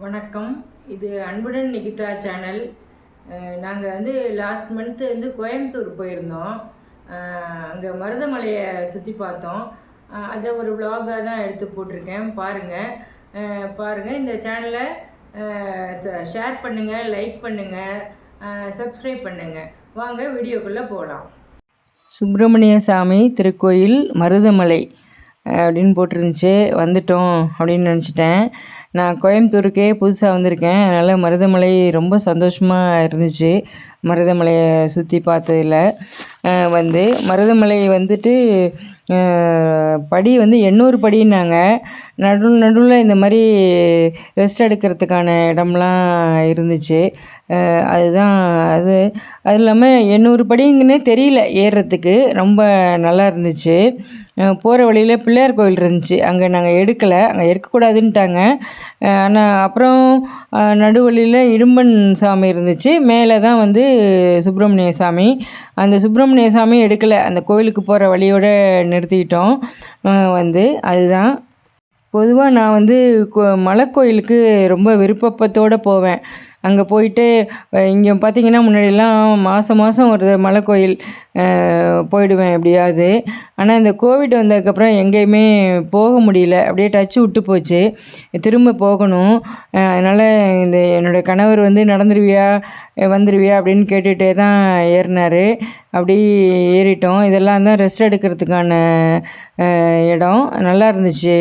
வணக்கம். இது அன்புடன் நிகிதா சேனல். நாங்கள் வந்து லாஸ்ட் மந்த்து வந்து கோயம்புத்தூர் போயிருந்தோம். அங்கே மருதமலையை சுற்றி பார்த்தோம். அதை ஒரு vlog-ஆ தான் எடுத்து போட்டிருக்கேன். பாருங்கள் பாருங்கள் இந்த சேனலை ஷேர் பண்ணுங்கள் லைக் பண்ணுங்கள் சப்ஸ்கிரைப் பண்ணுங்கள் வாங்க வீடியோக்குள்ளே போகலாம் சுப்பிரமணிய சாமி திருக்கோயில் மருதமலை அப்படின்னு போட்டிருந்துச்சு. வந்துட்டோம் அப்படின்னு நினச்சிட்டேன். நான் கோயம்புத்தூருக்கே புதுசாக வந்திருக்கேன். அதனால் மருதமலை ரொம்ப சந்தோஷமாக இருந்துச்சு. மருதமலையை சுற்றி பார்த்ததில் வந்து மருதமலை வந்துட்டு படி வந்து எண்ணூறு படின்னாங்க. நடு நடுவில் இந்த மாதிரி ரெஸ்ட் எடுக்கிறதுக்கான இடம்லாம் இருந்துச்சு. அதுதான் அது அது இல்லாமல் எண்ணூறு படிங்கன்னே தெரியல ஏறுறதுக்கு. ரொம்ப நல்லா இருந்துச்சு. போகிற வழியில் பிள்ளையார் கோயில் இருந்துச்சு. அங்கே நாங்கள் எடுக்கலை. அங்கே எடுக்கக்கூடாதுன்ட்டாங்க. ஆனால் அப்புறம் நடுவழியில் இடும்பன் சாமி இருந்துச்சு. மேலே தான் வந்து சுப்பிரமணிய சாமி. அந்த சுப்பிரமணிய சாமி எடுக்கலை. அந்த கோயிலுக்கு போகிற வழியோட நிறுத்திட்டோம். வந்து அதுதான். பொதுவாக நான் வந்து கோ மலைக்கோயிலுக்கு ரொம்ப விருப்பத்தோடு போவேன். அங்கே போயிட்டு இங்கே பார்த்தீங்கன்னா முன்னாடியெல்லாம் மாதம் மாதம் ஒரு மலைக்கோயில் போயிடுவேன் எப்படியாவது. ஆனால் இந்த கோவிட் வந்ததுக்கப்புறம் எங்கேயுமே போக முடியல. அப்படியே டச்சு விட்டு போச்சு. திரும்ப போகணும். அதனால் இந்த என்னோடய கணவர் வந்து நடந்துருவியா வந்துடுவியா அப்படின்னு கேட்டுகிட்டே தான் ஏறினார். அப்படி ஏறிட்டோம். இதெல்லாம் தான் ரெஸ்ட் எடுக்கிறதுக்கான இடம். நல்லா இருந்துச்சு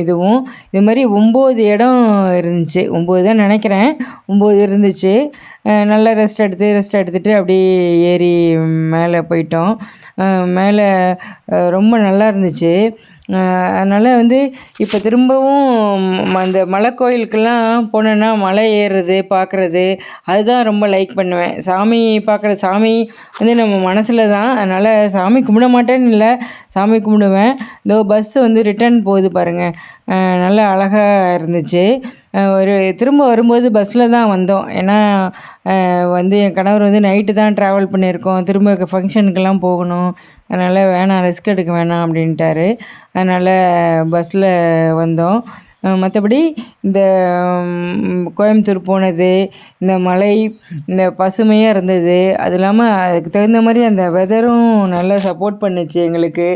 இதுவும். இது மாதிரி ஒம்பது இடம் இருந்துச்சு. ஒம்பது தான் நினைக்கிறேன். ஒம்பது இருந்துச்சு. நல்லா ரெஸ்ட் எடுத்து ரெஸ்ட் எடுத்துகிட்டு அப்படியே ஏறி மேலே போயிட்டோம். மேலே ரொம்ப நல்லா இருந்துச்சு. அதனால் வந்து இப்போ திரும்பவும் அந்த அந்த மலைக்கோயிலுக்கெல்லாம் போனேன்னா மலை ஏறுறது பார்க்குறது அதுதான் ரொம்ப லைக் பண்ணுவேன். சாமி பார்க்குற சாமி வந்து நம்ம மனசில் தான். அதனால் சாமி கும்பிட மாட்டேன்னு இல்லை சாமி கும்பிடுவேன். இதோ பஸ் வந்து ரிட்டர்ன் போகுது பாருங்கள் நல்லா அழகாக இருந்துச்சு. ஒரு திரும்ப வரும்போது பஸ்ஸில் தான் வந்தோம். ஏன்னா வந்து என் கணவர் வந்து நைட்டு தான் ட்ராவல் பண்ணியிருக்கோம். திரும்ப ஃபங்க்ஷனுக்கெல்லாம் போகணும். அதனால் வேணாம் ரிஸ்க் எடுக்க வேணாம் அப்படின்ட்டாரு. அதனால் பஸ்ஸில் வந்தோம். மற்றபடி இந்த கோயம்புத்தூர் போனது இந்த மலை இந்த பசுமையாக இருந்தது. அது இல்லாமல் அதுக்கு தகுந்த மாதிரி அந்த வெதரும் நல்லா சப்போர்ட் பண்ணுச்சு எங்களுக்கு.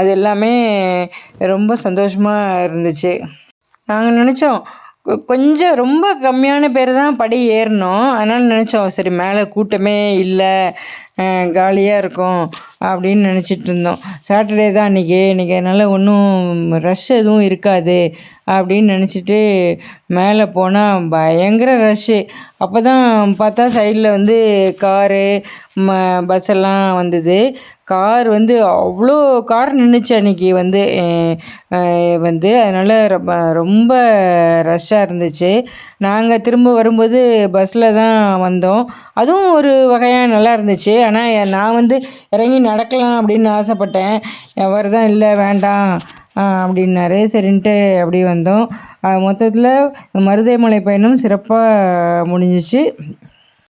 அது எல்லாமே ரொம்ப சந்தோஷமாக இருந்துச்சு. நாங்கள் நினச்சோம் கொஞ்சம் ரொம்ப கம்மியான பேர் தான் படி ஏறினோம் அதனால் நினச்சோம் சரி மேலே கூட்டமே இல்லை. காலியாக இருக்கும் அப்படின்னு நினச்சிட்டு இருந்தோம். சாட்டர்டே தான் அன்றைக்கி இன்றைக்கி அதனால் ஒன்றும் ரஷ் எதுவும் இருக்காது அப்படின்னு நினச்சிட்டு மேலே போனால் பயங்கர ரஷ்ஷு அப்போ தான் பார்த்தா சைடில் வந்து காரு ம பஸ் எல்லாம் வந்தது. கார் வந்து அவ்வளோ கார் நின்றுச்சு அன்றைக்கி வந்து வந்து. அதனால் ரொம்ப ரொம்ப ரஷ்ஷாக இருந்துச்சு. நாங்கள் திரும்ப வரும்போது பஸ்ஸில் தான் வந்தோம். அதுவும் ஒரு வகையாக நல்லா இருந்துச்சு. ஆனால் நான் வந்து இறங்கி நடக்கலாம் அப்படின்னு ஆசைப்பட்டேன். அவர் தான் இல்லை வேண்டாம். அப்படின்னாரு. சரின்ட்டு அப்படி வந்தோம். மொத்தத்தில் மருதைமலை பயணம் சிறப்பாக முடிஞ்சிச்சு.